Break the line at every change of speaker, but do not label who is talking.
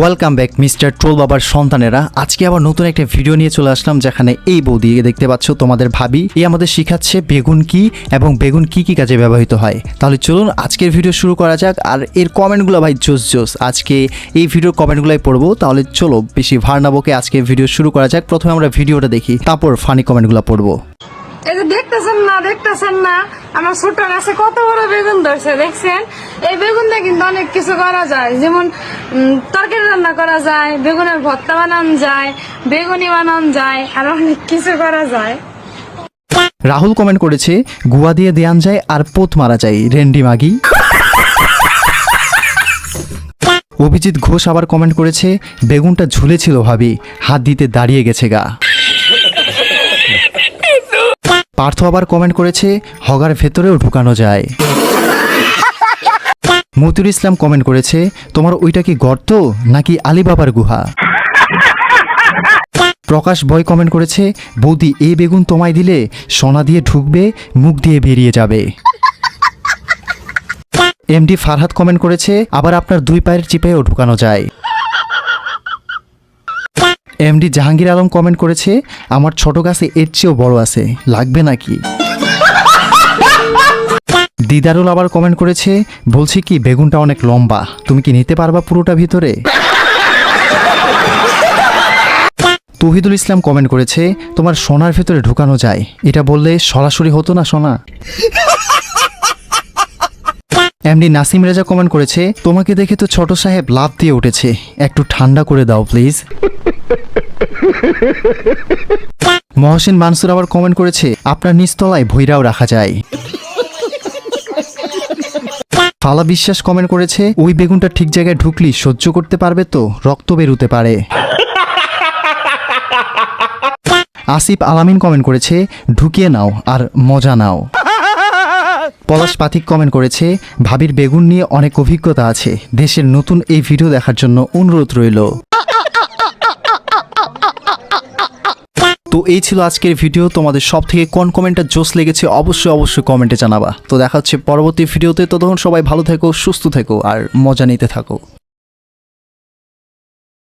Welcome back mister troll বাবার সন্তানেরা। আজকে আবার নতুন একটা ভিডিও নিয়ে চলে আসলাম, যেখানে এই বৌদি দেখতে পাচ্ছ তোমাদের ভাবি। এই আমাদের শিখাচ্ছে বেগুন কি এবং বেগুন কি কি কাজে ব্যবহৃত হয়। তাহলে চলুন আজকের ভিডিও শুরু করা যাক, আর এর কমেন্টগুলো ভাই জোস জোস। আজকে এই ভিডিওর কমেন্টগুলোই পড়ব, তাহলে চলো, বেশি ভার আজকে ভিডিও শুরু করা যাক। প্রথমে আমরা ভিডিওটা দেখি, তারপর ফানি কমেন্টগুলো পড়ব।
এই যে দেখতেছেন না দেখতেছেন না? আমার ছোট গাছে কত বড় বেগুন ধরছে, দেখছেন? এই বেগুন দিয়ে কিন্তু অনেক কিছু করা যায়। যেমন তরকারি রান্না করা যায়, বেগুনের ভর্তা বানানো যায়, বেগুনি বানানো যায়, আর অনেক কিছু করা যায়।
রাহুল কমেন্ট করেছে, গুয়া দিয়ে দেয়ান যায় আর পোত মারা যায়। রেন্ডি মাগি। অভিজিৎ ঘোষ আবার কমেন্ট করেছে, বেগুনটা ঝুলেছিল ভাবি, হাত দিতে দাঁড়িয়ে গেছে গা। পার্থ আবার কমেন্ট করেছে, হগার ভেতরেও ঢুকানো যায়। মতিউর ইসলাম কমেন্ট করেছে, তোমার ওইটা কি গর্ত নাকি আলিবাবার গুহা? প্রকাশ বয় কমেন্ট করেছে, বৌদি, এই বেগুন তোমায় দিলে সোনা দিয়ে ঢুকবে, মুখ দিয়ে বেরিয়ে যাবে। এমডি ফারহাদ কমেন্ট করেছে, আবার আপনার দুই পায়ের চিপেও ঢুকানো যায়। এমডি জাহাঙ্গীর আলম কমেন্ট করেছে, আমার ছোট গাছে এর চেয়েও বড় আছে, লাগবে নাকি? দিদারুল আবার কমেন্ট করেছে, বলছি কি, বেগুনটা অনেক লম্বা, তুমি কি নিতে পারবা পুরোটা ভিতরে? তহিদুল ইসলাম কমেন্ট করেছে, তোমার সোনার ভেতরে ঢুকানো যায়, এটা বললে সরাসরি হতো না সোনা? এমডি নাসিম রেজা কমেন্ট করেছে, তোমাকে দেখে তো ছোট সাহেব লাভ দিয়ে উঠেছে, একটু ঠান্ডা করে দাও প্লিজ মহসিন মানসুর আবার কমেন্ট করেছে, আপনার নিচতলায় ভৈরাও রাখা যায়। ফালা বিশ্বাস কমেন্ট করেছে, ওই বেগুনটা ঠিক জায়গায় ঢুকলি সহ্য করতে পারবে তো, রক্ত বেরুতে পারে। আসিফ আলামিন কমেন্ট করেছে, ঢুকিয়ে নাও আর মজা নাও। পলাশ পাথিক কমেন্ট করেছে, ভাবির বেগুন নিয়ে অনেক অভিজ্ঞতা আছে, দেশের নতুন এই ভিডিও দেখার জন্য অনুরোধ রইল। তো এই ছিল আজকের ভিডিও। তোমাদের সব থেকে কোন কমেন্টটা জোস লেগেছে অবশ্যই অবশ্যই কমেন্টে জানাবা। তো দেখা হচ্ছে পরবর্তী ভিডিওতে। ততক্ষণ সবাই ভালো থেকো, সুস্থ থেকো, আর মজা নিতে থাকো।